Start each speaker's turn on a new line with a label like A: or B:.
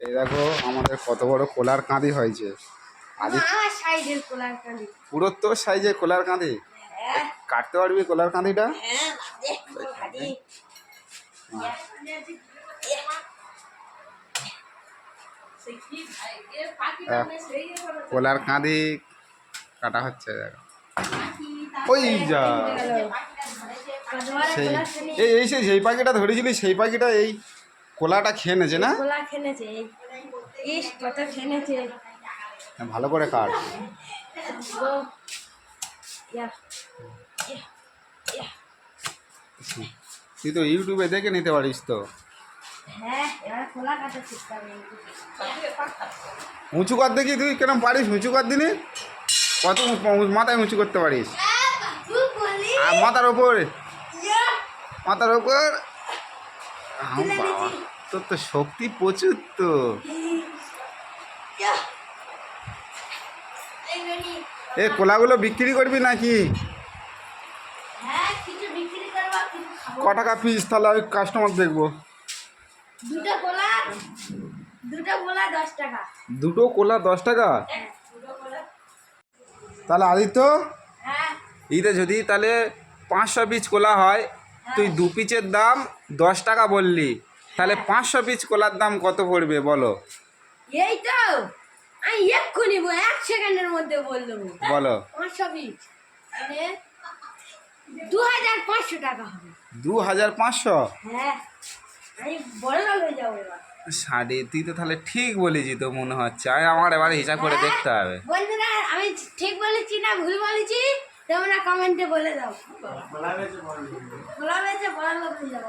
A: এই দেখো আমাদের কত বড় কোলার কাঁদি হয়েছে। পুরো তোর সাইজে কোলার কাঁদি।
B: হ্যাঁ।
A: কাটতে পারবি কোলার কাঁদিটা?
B: হ্যাঁ দে
A: কোলার কাঁদি কাটা হচ্ছে দেখো। ওই যা। সেই এই এই সেই সেই পাখিটা ধরেছিলি সেই পাখিটা এই কোলাটা খেয়ে নেছে না?
B: কোলা খেলেছে ইস কত খেলেছে
A: ভালো করে কাট। তুই তো ইউটিউবে দেখে নিতে পারিস তো।
B: হ্যাঁ
A: উঁচু কর দেখি তুই কেরম পারিস উঁচু কর দিনি। কত মাথায় উঁচু করতে পারিস। আর মাথার ওপর। মাথার ওপর। বাবা তোর তো শক্তি প্রচুর তো। এ কোলাগুলো বিক্রি করবি নাকি?
B: হ্যাঁ কিছু বিক্রি করব কিছু খাব।
A: ক টাকা পিস তাহলে আমি কাস্টমার দেখব।
B: দুটো কোলা দুটো কোলা দশ টাকা।
A: দুটো কোলা দশ টাকা? তাহলে আদিত্য
B: হ্যাঁ।
A: ঈদে যদি তাহলে পাঁচশো পিস কোলা হয় তুই দু পিচের দাম দশ টাকা বললি তাহলে পাঁচশো পিস কলার দাম কত পড়বে বলো?
B: এই তো আমি এক্ষুনি এক সেকেন্ডের মধ্যে বল
A: বলো।
B: পাঁচশো মানে দু হাজার পাঁচশো টাকা হবে।
A: দু হাজার পাঁচশো?
B: হ্যাঁ আমি বড় হয়ে যাব এবার।
A: সাড়ে তুই তো তাহলে ঠিক বলেছি তো মনে হচ্ছে। আমি আমার এবারে হিসাব করে দেখতে হবে।
B: বন্ধুরা আমি ঠিক বলেছি না ভুল বলেছি? তোমরা কমেন্টে বলে দাও খোলা হয়েছে বড় লোক হয়ে যাব।